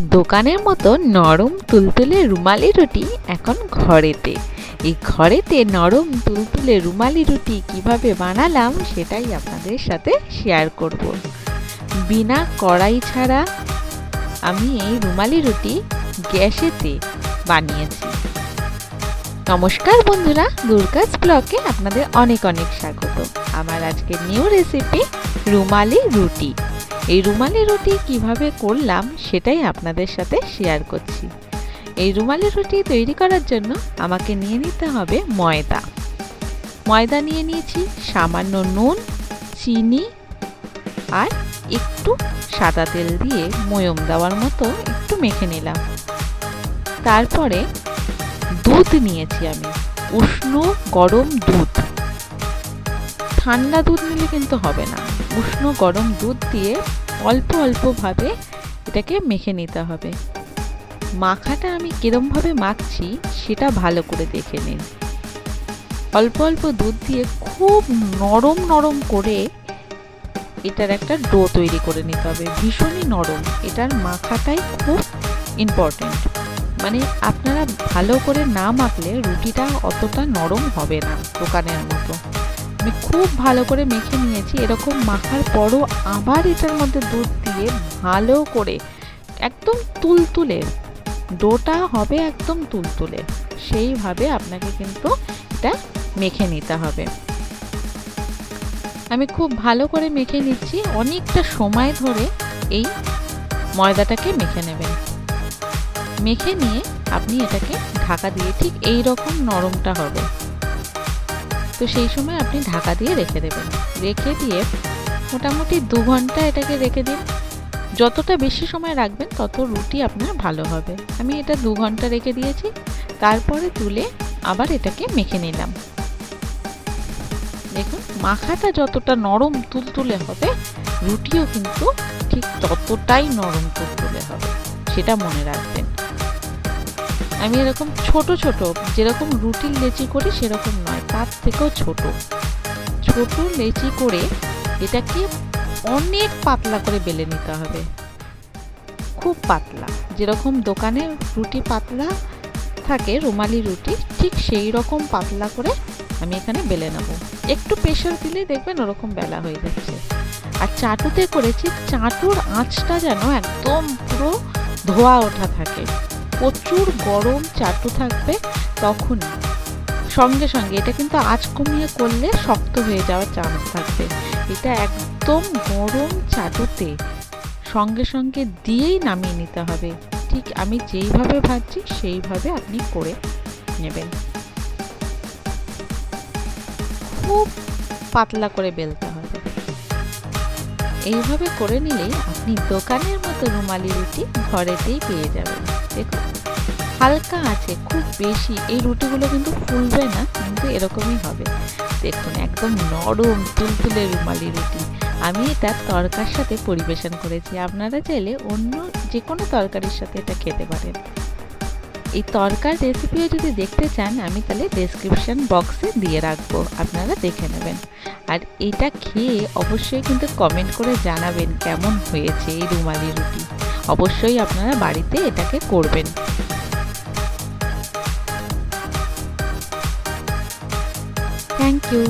দোকানের মতো নরম তুলতুলে রুমালি রুটি এখন ঘরেতে। এই ঘরেতে নরম তুলতুলে রুমালি রুটি কীভাবে বানালাম সেটাই আপনাদের সাথে শেয়ার করব। বিনা কড়াই ছাড়া আমি এই রুমালি রুটি গ্যাসেতে বানিয়েছি। নমস্কার বন্ধুরা, দুর্গাস ব্লকে আপনাদের অনেক অনেক স্বাগত। আমার আজকে নিউ রেসিপি রুমালি রুটি। এই রুমালি রুটি কীভাবে করলাম সেটাই আপনাদের সাথে শেয়ার করছি। এই রুমালি রুটি তৈরি করার জন্য আমাকে নিয়ে নিতে হবে ময়দা। ময়দা নিয়ে নিয়েছি সামান্য নুন, চিনি আর একটু সাদা তেল দিয়ে ময়ম দেওয়ার মতো একটু মেখে নিলাম। তারপরে দুধ নিয়েছি আমি, উষ্ণ গরম দুধ। ঠান্ডা দুধ নিলে কিন্তু হবে না। উষ্ণ গরম দুধ দিয়ে অল্প অল্পভাবে এটাকে মেখে নিতে হবে। মাখাটা আমি কিরমভাবে মাখছি সেটা ভালো করে দেখে নিন। অল্প অল্প দুধ দিয়ে খুব নরম নরম করে এটার একটা ডো তৈরি করে নিতে হবে। ভীষণই নরম। এটার মাখাটাই খুব ইম্পর্টেন্ট মানে আপনারা ভালো করে না মাখলে রুটিটা অতটা নরম হবে না দোকানের মতো। আমি খুব ভালো করে মেখে নিয়েছি। এরকম মাখার পরও আবার এটার মধ্যে দুধ দিয়ে ভালো করে একদম তুলতুলে, ডোটা হবে একদম তুলতুলে, সেইভাবে আপনাকে কিন্তু এটা মেখে নিতে হবে। আমি খুব ভালো করে মেখে নিচ্ছি, অনেকটা সময় ধরে এই ময়দাটাকে মেখে নেবেন। মেখে নিয়ে আপনি এটাকে ঢাকা দিয়ে ঠিক এই রকম নরমটা হবে। তো সেই সময় আপনি ঢাকা দিয়ে রেখে দেবেন। রেখে দিয়ে মোটামুটি দু ঘণ্টা এটাকে রেখে দিন। যতটা বেশি সময় রাখবেন, তত রুটি আপনার ভালো হবে। আমি এটা দু ঘণ্টা রেখে দিয়েছি। তারপরে তুলে আবার এটাকে মেখে নিলাম। দেখুন, মাখাটা যতটা নরম তুলতুলে হবে, রুটিও কিন্তু ঠিক ততটাই নরম তুলতুলে হবে, সেটা মনে রাখবেন। আমি এরকম ছোট ছোট, যেরকম রুটির লেচি করি সেরকম নয়, তার থেকেও ছোট। ছোট লেচি করে এটাকে অনেক পাতলা করে বেলে নিতে হবে। খুব পাতলা। যেরকম দোকানে রুটি পাতলা থাকে, রুমালি রুটি, ঠিক সেই রকম পাতলা করে আমি এখানে বেলে নেব। একটু প্রেশার দিলে দেখবেন ওরকম বেলা হয়ে যাচ্ছে। আর চাটুতে করেছি, চাটুর আঁচটা যেন একদম পুরো ধোয়া ওঠা থাকে। প্রচুর গরম চাটু থাকবে তখন। সঙ্গে সঙ্গে এটা কিন্তু আঁচ কমিয়ে করলে শক্ত হয়ে যাওয়ার চান্স থাকবে। এটা একদম গরম চাটুতে। সঙ্গে সঙ্গে দিয়েই নামিয়ে নিতে হবে। ঠিক আমি যেইভাবে ভাজছি সেইভাবে আপনি করে নেবেন। খুব পাতলা করে বেলতে হবে। এইভাবে করে নিলেই আপনি দোকানের মতো রুমালি রুটি ঘরেতেই পেয়ে যাবেন। দেখুন হালকা আছে, খুব বেশি। এই রুটিগুলো কিন্তু ফুলবে না, কিন্তু এরকমই হবে। দেখুন, একদম নরম, তুলতুলে রুমালি রুটি। আমি এটা তরকার সাথে পরিবেশন করেছি। আপনারা চাইলে অন্য যে কোনো তরকারির সাথে এটা খেতে পারেন। এই তরকার রেসিপিও যদি দেখতে চান, আমি তাহলে ডেসক্রিপশন বক্সে দিয়ে রাখব। আপনারা দেখে নেবেন। আর এটা খেয়ে অবশ্যই কিন্তু কমেন্ট করে জানাবেন কেমন হয়েছে এই রুমালি রুটি। অবশ্যই আপনারা বাড়িতে এটাকে করবেন। Thank you